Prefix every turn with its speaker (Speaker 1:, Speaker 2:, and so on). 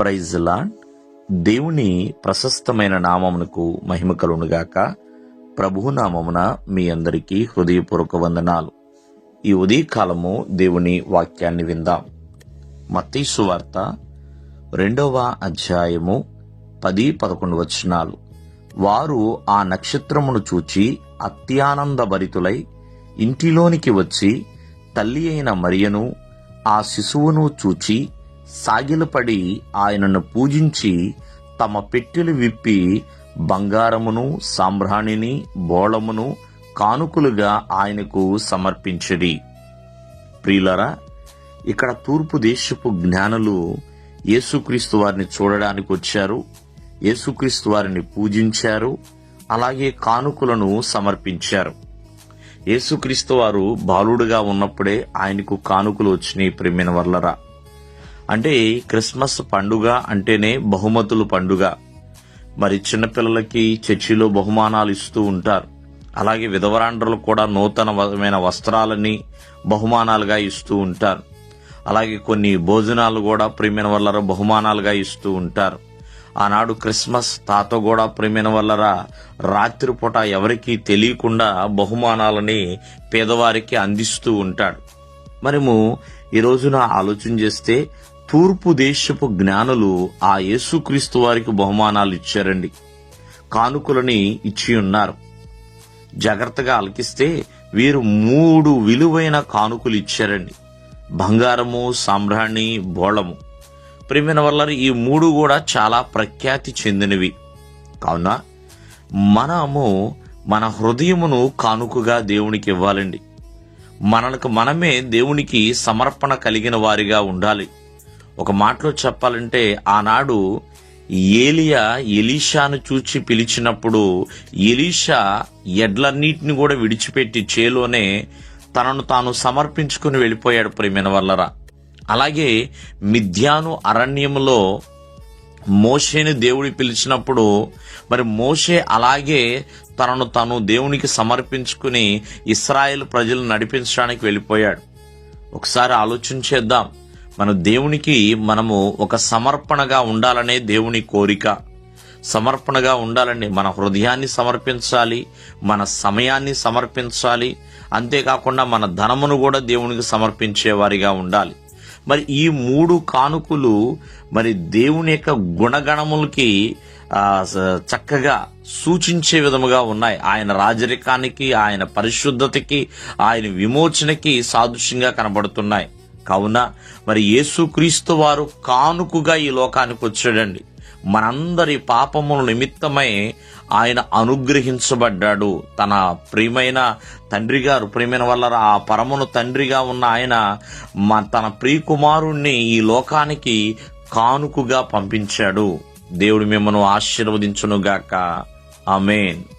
Speaker 1: ప్రైజ్లా దేవుని ప్రశస్తమైన నామమునకు మహిమ కలుగునుగాక ప్రభు నామమున మీ అందరికీ హృదయపూర్వక వందనాలు. ఈ ఉదయకాలము దేవుని వాక్యాన్ని విందాం. మత్తీసు వార్త రెండవ అధ్యాయము పది పదకొండు వచనాలు. వారు ఆ నక్షత్రమును చూచి అత్యానంద భరితులై ఇంటిలోనికి వచ్చి తల్లి అయిన మరియను ఆ శిశువును చూచి సాగిలపడి ఆయనను పూజించి తమ పెట్టెలు విప్పి బంగారమును సాంబ్రాణిని బోళమును కానుకలుగా ఆయనకు సమర్పించడి ప్రియులరా ఇక్కడ తూర్పు దేశపు జ్ఞానులు యేసుక్రీస్తు వారిని చూడడానికి వచ్చారు యేసుక్రీస్తు వారిని పూజించారు అలాగే కానుకలను సమర్పించారు. యేసుక్రీస్తు వారు బాలుడుగా ఉన్నప్పుడే ఆయనకు కానుకలు వచ్చినాయి ప్రేమిన వర్లరా. అంటే క్రిస్మస్ పండుగ అంటేనే బహుమతులు పండుగ. మరి చిన్నపిల్లలకి చర్చిలో బహుమానాలు ఇస్తూ ఉంటారు. అలాగే విధవరాండ్రులకు కూడా నూతనమైన వస్త్రాలని బహుమానాలుగా ఇస్తూ ఉంటారు. అలాగే కొన్ని భోజనాలు కూడా ప్రేమిన వల్లర బహుమానాలుగా ఇస్తూ ఉంటారు. ఆనాడు క్రిస్మస్ తాత కూడా ప్రేమిన వల్లరా రాత్రిపూట ఎవరికీ తెలియకుండా బహుమానాలని పేదవారికి అందిస్తూ ఉంటాడు. మనము ఈ రోజున ఆలోచన చేస్తే తూర్పు దేశపు జ్ఞానులు ఆ యేసుక్రీస్తు వారికి బహుమానాలు ఇచ్చారండి. కానుకలని ఇచ్చి ఉన్నారు. జాగ్రత్తగా అలకిస్తే వీరు మూడు విలువైన కానుకలు ఇచ్చారండి. బంగారము సాంబ్రాణి బోళము. ప్రేమిన వల్ల ఈ మూడు కూడా చాలా ప్రఖ్యాతి చెందినవి. కావున మనము మన హృదయమును కానుకగా దేవునికి ఇవ్వాలండి. మనకు మనమే దేవునికి సమర్పణ కలిగిన వారిగా ఉండాలి. ఒక మాటలో చెప్పాలంటే ఆనాడు ఏలియా ఎలీషాను చూచి పిలిచినప్పుడు ఎలీషా ఎడ్లన్నిటిని కూడా విడిచిపెట్టి చేలోనే తనను తాను సమర్పించుకుని వెళ్ళిపోయాడు ప్రేమిన వల్లరా. అలాగే మిథ్యాను అరణ్యంలో మోషేని దేవుడి పిలిచినప్పుడు మరి మోషే అలాగే తనను తను దేవునికి సమర్పించుకుని ఇస్రాయేల్ ప్రజలు నడిపించడానికి వెళ్ళిపోయాడు. ఒకసారి ఆలోచన చేద్దాం. మన దేవునికి మనము ఒక సమర్పణగా ఉండాలనే దేవుని కోరిక. సమర్పణగా ఉండాలండి మన హృదయాన్ని సమర్పించాలి మన సమయాన్ని సమర్పించాలి. అంతేకాకుండా మన ధనమును కూడా దేవునికి సమర్పించేవారిగా ఉండాలి. మరి ఈ మూడు కానుకలు మరి దేవుని యొక్క గుణగణములకి చక్కగా సూచించే విధముగా ఉన్నాయి. ఆయన రాజరికానికి ఆయన పరిశుద్ధతకి ఆయన విమోచనకి సాదృశ్యంగా కనబడుతున్నాయి. కావున మరి యేసుక్రీస్తు వారు కానుకగా ఈ లోకానికి వచ్చాడండి. మనందరి పాపముల నిమిత్తమై ఆయన అనుగ్రహించబడ్డాడు. తన ప్రియమైన తండ్రి గారు ప్రియమైన వల్ల ఆ పరమును తండ్రిగా ఉన్న ఆయన మ- తన ప్రియకుమారుణ్ణి ఈ లోకానికి కానుకగా పంపించాడు. దేవుడు మిమ్మను ఆశీర్వదించునుగాక. ఆమెన్.